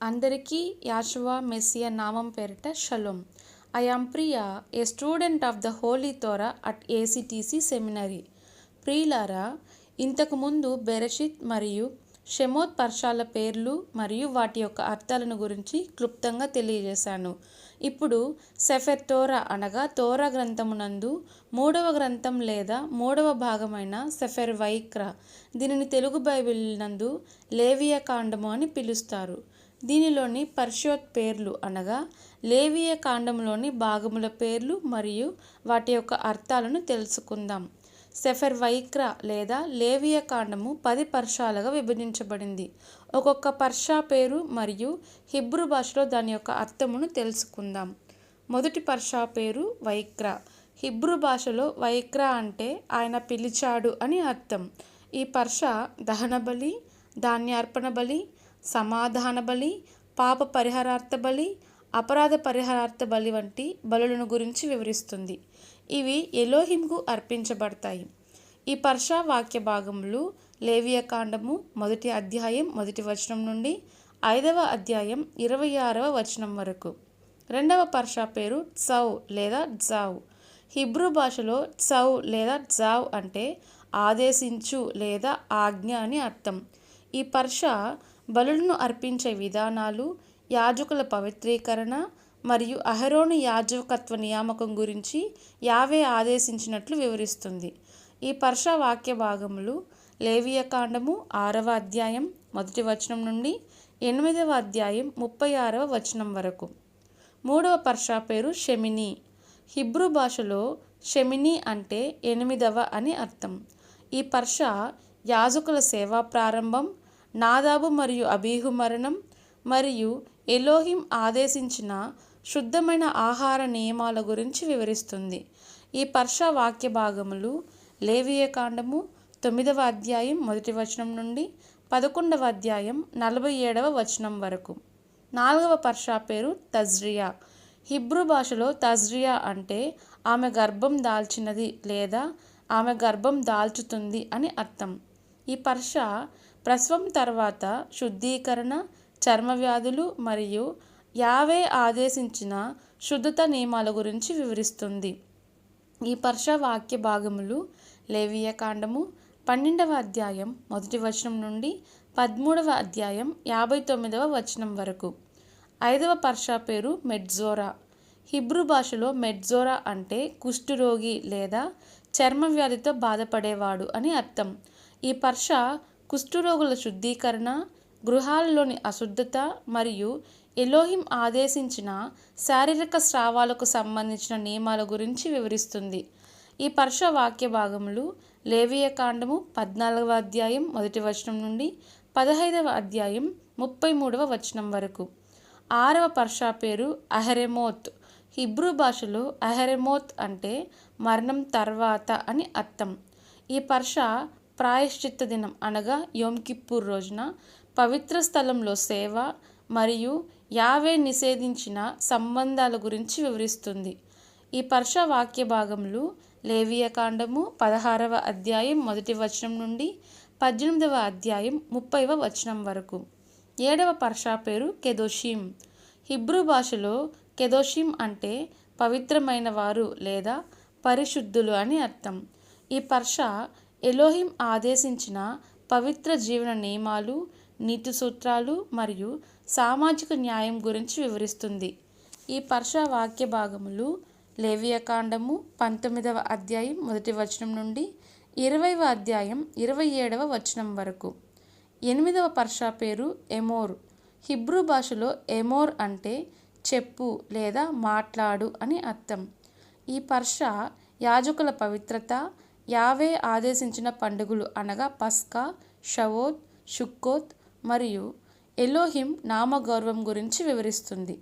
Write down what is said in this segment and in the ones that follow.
అందరికీ యాషువా మెస్సియా నామం పేరిట shalom I am Priya a student of the holy Torah at ACTC seminary. ప్రియులారా ఇంతకుముందు బెరషిత్ మరియు షెమోత్ పర్షాల పేర్లు మరియు వాటి యొక్క అర్థాలను గురించి క్లుప్తంగా తెలియజేశాను. ఇప్పుడు సెఫెర్ తోరా అనగా తోరా గ్రంథమునందు మూడవ గ్రంథం లేదా మూడవ భాగమైన సెఫెర్ వైక్రా దీనిని తెలుగు బైబిల్ నందు లేవియ కాండము అని పిలుస్తారు. దీనిలోని పర్షోత్ పేర్లు అనగా లేవియ కాండంలోని భాగముల పేర్లు మరియు వాటి యొక్క అర్థాలను తెలుసుకుందాం. సెఫెర్ వైక్ర లేదా లేవియ కాండము పది పర్షాలుగా విభజించబడింది. ఒక్కొక్క పర్షా పేరు మరియు హిబ్రూ భాషలో దాని యొక్క అర్థమును తెలుసుకుందాం. మొదటి పర్షా పేరు వైక్ర. హిబ్రూ భాషలో వైక్ర అంటే ఆయన పిలిచాడు అని అర్థం. ఈ పర్ష దహన బలి ధాన్యార్పణ బలి సమాధాన బలి పాప పరిహారార్థ బలి అపరాధ పరిహారార్థ బలి వంటి బలులను గురించి వివరిస్తుంది. ఇవి ఎలోహింకు అర్పించబడతాయి. ఈ పర్షా వాక్య భాగములు లేవియ కాండము మొదటి అధ్యాయం మొదటి వచనం నుండి ఐదవ అధ్యాయం ఇరవై ఆరవ వచనం వరకు. రెండవ పర్షా పేరు చౌ లేదా జావ్ హిబ్రూ భాషలో చౌ లేదా జావ్ అంటే ఆదేశించు లేదా ఆజ్ఞ అని అర్థం. ఈ పర్ష బలులను అర్పించే విధానాలు యాజకుల పవిత్రీకరణ మరియు అహరోను యాజకత్వ నియామకం గురించి యావే ఆదేశించినట్లు వివరిస్తుంది. ఈ పర్ష వాక్య భాగములు లేవియ కాండము ఆరవ అధ్యాయం మొదటి వచనం నుండి ఎనిమిదవ అధ్యాయం ముప్పై ఆరవ వచనం వరకు. మూడవ పర్ష పేరు షెమిని. హిబ్రూ భాషలో షెమిని అంటే ఎనిమిదవ అని అర్థం. ఈ పర్ష యాజకుల సేవా ప్రారంభం నాదాబు మరియు అబీహు మరణం మరియు ఎలోహిం ఆదేశించిన శుద్ధమైన ఆహార నియమాల గురించి వివరిస్తుంది. ఈ పర్ష వాక్య భాగములు లేవియ కాండము తొమ్మిదవ అధ్యాయం మొదటి వచనం నుండి పదకొండవ అధ్యాయం నలభై ఏడవ వచనం వరకు. నాలుగవ పర్షా పేరు తజ్రియా. హిబ్రూ భాషలో తజ్రియా అంటే ఆమె గర్భం దాల్చినది లేదా ఆమె గర్భం దాల్చుతుంది అని అర్థం. ఈ పర్ష ప్రసవం తర్వాత శుద్ధీకరణ చర్మ వ్యాధులు మరియు యావే ఆదేశించిన శుద్ధత నియమాల గురించి వివరిస్తుంది. ఈ పర్ష వాక్య భాగములు లేవియ కాండము పన్నెండవ అధ్యాయం మొదటి వచనం నుండి పదమూడవ అధ్యాయం యాభై తొమ్మిదవ వచనం వరకు. ఐదవ పర్షా పేరు మెడ్జోరా హిబ్రూ భాషలో మెడ్జోరా అంటే కుష్ఠురోగి లేదా చర్మ వ్యాధితో బాధపడేవాడు అని అర్థం. ఈ పర్ష కుష్ఠరోగుల శుద్ధీకరణ గృహాలలోని అశుద్ధత మరియు ఎలోహిం ఆదేశించిన శారీరక స్రావాలకు సంబంధించిన నియమాల గురించి వివరిస్తుంది. ఈ పర్ష వాక్య భాగములు లేవియ కాండము పద్నాలుగవ అధ్యాయం మొదటి వచనం నుండి పదహైదవ అధ్యాయం ముప్పై మూడవ వచనం వరకు. ఆరవ పర్షా పేరు అహరెమోత్. హిబ్రూ భాషలో అహరెమోత్ అంటే మరణం తర్వాత అని అర్థం. ఈ పర్ష ప్రాయశ్చిత్త దినం అనగా యోమ్ కిప్పూర్ రోజున పవిత్ర స్థలంలో సేవ మరియు యావే నిషేధించిన సంబంధాల గురించి వివరిస్తుంది. ఈ పర్ష వాక్య భాగములు లేవియ కాండము పదహారవ అధ్యాయం మొదటి వచనం నుండి పద్దెనిమిదవ అధ్యాయం ముప్పైవ వచనం వరకు. ఏడవ పర్షా పేరు కెదోషిం. హిబ్రూ భాషలో కెదోషిం అంటే పవిత్రమైన వారు లేదా పరిశుద్ధులు అని అర్థం. ఈ పర్ష ఎలోహిం ఆదేశించిన పవిత్ర జీవన నియమాలు నీతి సూత్రాలు మరియు సామాజిక న్యాయం గురించి వివరిస్తుంది. ఈ పర్ష వాక్య భాగములు లేవియకాండము పంతొమ్మిదవ అధ్యాయం మొదటి వచనం నుండి ఇరవైవ అధ్యాయం ఇరవై ఏడవ వచనం వరకు. ఎనిమిదవ పర్షా పేరు ఎమోర్. హిబ్రూ భాషలో ఎమోర్ అంటే చెప్పు లేదా మాట్లాడు అని అర్థం. ఈ పర్ష యాజకుల పవిత్రత యావే ఆదేశించిన పండుగలు అనగా పస్కా షవోత్ షుక్కోత్ మరియు ఎలోహిం నామగౌరవం గురించి వివరిస్తుంది.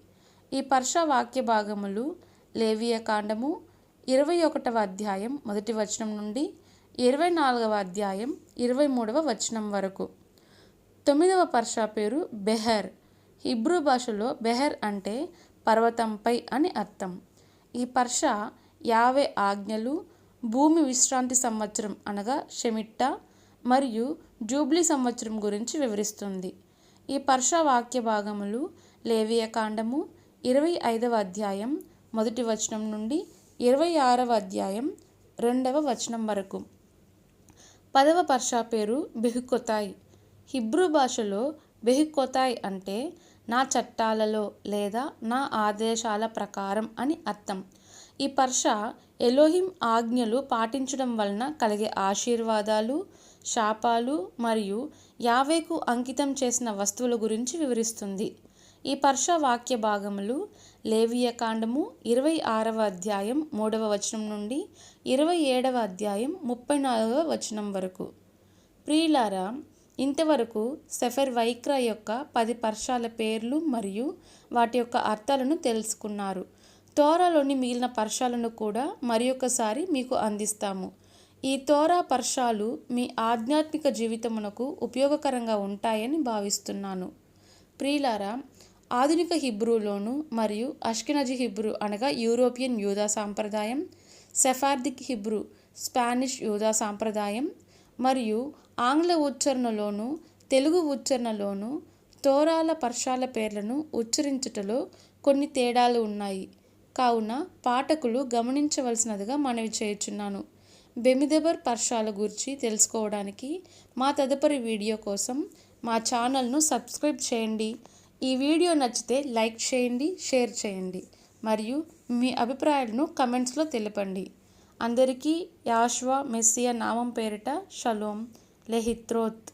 ఈ పర్ష వాక్య భాగములు లేవియ కాండము ఇరవై ఒకటవ అధ్యాయం మొదటి వచనం నుండి ఇరవై నాలుగవ అధ్యాయం ఇరవై మూడవ వచనం వరకు. తొమ్మిదవ పర్షా పేరు బెహర్. హిబ్రూ భాషలో బెహర్ అంటే పర్వతంపై అని అర్థం. ఈ పర్ష యావే ఆజ్ఞలు భూమి విశ్రాంతి సంవత్సరం అనగా షెమిట్టా మరియు జూబ్లీ సంవత్సరం గురించి వివరిస్తుంది. ఈ పర్షా వాక్య భాగములు లేవియ కాండము ఇరవై ఐదవ అధ్యాయం మొదటి వచనం నుండి ఇరవై ఆరవ అధ్యాయం రెండవ వచనం వరకు. పదవ పర్షా పేరు బెహుకొతాయ్. హిబ్రూ భాషలో బెహుకొతాయ్ అంటే నా చట్టాలలో లేదా నా ఆదేశాల ప్రకారం అని అర్థం. ఈ పర్ష ఎలోహిం ఆజ్ఞలు పాటించడం వలన కలిగే ఆశీర్వాదాలు శాపాలు మరియు యావేకు అంకితం చేసిన వస్తువుల గురించి వివరిస్తుంది. ఈ పర్ష వాక్య భాగములు లేవియ కాండము ఇరవై ఆరవ అధ్యాయం మూడవ వచనం నుండి ఇరవై ఏడవ అధ్యాయం ముప్పై నాలుగవ వచనం వరకు. ప్రియులారా ఇంతవరకు సెఫర్ వైక్ర యొక్క పది పర్షాల పేర్లు మరియు వాటి యొక్క అర్థాలను తెలుసుకున్నారు. తోరాలోని మిగిలిన పర్షాలను కూడా మరి ఒకసారి మీకు అందిస్తాము. ఈ తోరా పర్షాలు మీ ఆధ్యాత్మిక జీవితమునకు ఉపయోగకరంగా ఉంటాయని భావిస్తున్నాను. ప్రియులారా ఆధునిక హిబ్రూలోను మరియు అష్కినజీ హిబ్రూ అనగా యూరోపియన్ యూదా సాంప్రదాయం సెఫార్దిక్ హిబ్రూ స్పానిష్ యూదా సాంప్రదాయం మరియు ఆంగ్ల ఉచ్చారణలోను తెలుగు ఉచ్చారణలోను తోరాల పర్షాల పేర్లను ఉచ్చరించుటలో కొన్ని తేడాలు ఉన్నాయి. కావున పాఠకులు గమనించవలసినదిగా మనవి చేయుచున్నాను. బెమిదెబర్ పర్షాల గురించి తెలుసుకోవడానికి మా తదుపరి వీడియో కోసం మా ఛానల్ను సబ్స్క్రైబ్ చేయండి. ఈ వీడియో నచ్చితే లైక్ చేయండి షేర్ చేయండి మరియు మీ అభిప్రాయాలను కమెంట్స్లో తెలపండి. అందరికీ యాష్వా మెస్సియా నామం పేరిట షలోం. లెహిత్రోత్.